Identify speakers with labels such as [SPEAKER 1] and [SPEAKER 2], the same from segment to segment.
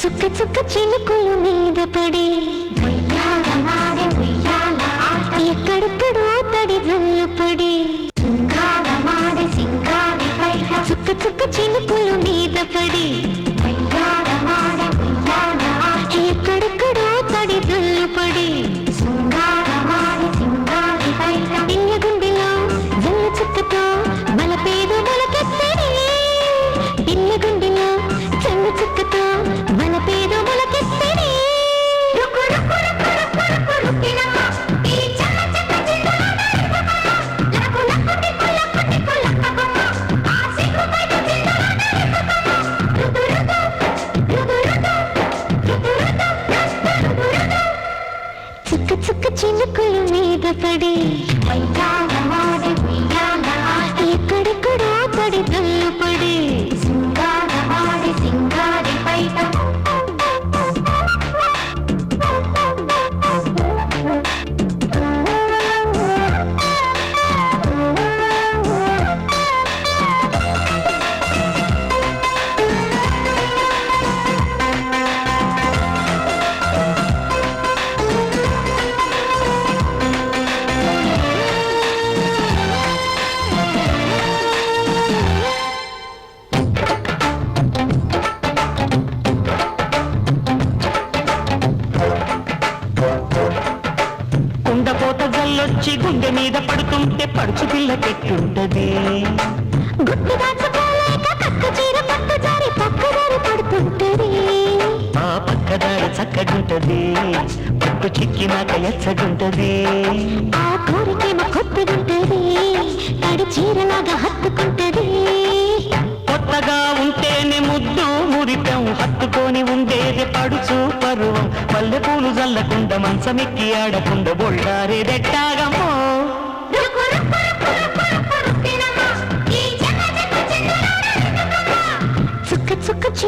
[SPEAKER 1] చుక్క చుక్క చినుకులు మీద పడి ఎక్కడెక్కడో తడి జల్లు పడి చుక్క చుక్క చినుకులు మీద పడి చుక్క చుక్క చినుకులు మీద పడి ఎక్కడెక్కడో పడి జల్లు పడి.
[SPEAKER 2] మీద పడుతుంటే పడుచు పిల్ల పెట్టుంటది. ఆ పక్కదారి చక్కగుంటది. పట్టు చిక్కినాక ఎచ్చగుంటది.
[SPEAKER 1] ఆ కోరికేమో కొత్తగుంటది తడి చీరలాగా హత్తుకుంటది.
[SPEAKER 2] కొత్తగా ఉంటేనే ముద్దు మురిపెం హత్తుకొని ఉండేది పడుచు పరువం. పల్లె పూలు జల్లకుండా మంచమెక్కి ఆడకుండా బొళ్ళారే దెట్టాగమ్మో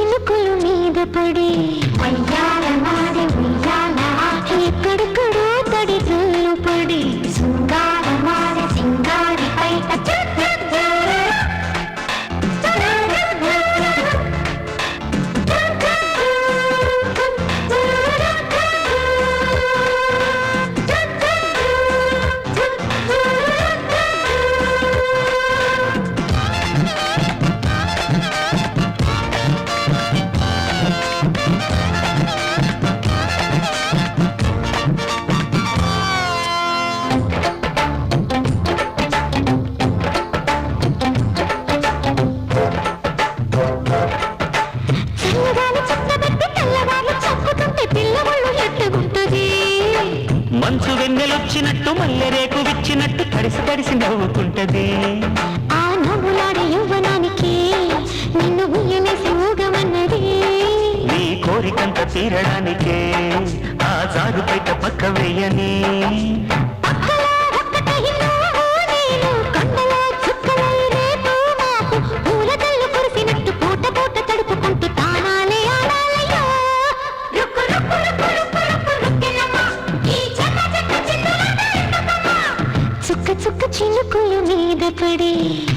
[SPEAKER 1] చుక్క చినుకులు మీద పడి.
[SPEAKER 2] వెన్నెలొచ్చినట్టు మల్లెరేకు విచ్చినట్టు తడిసి తడిసి నవ్వుకుంటది.
[SPEAKER 1] ఆ నవ్వులాడే యవ్వనానికి నిన్ను ఉయ్యలేసి ఊగమన్నది
[SPEAKER 2] నీ కోరికంత తీరడానికే ఆ జారు బయట పక్క వేయని
[SPEAKER 1] చెక్క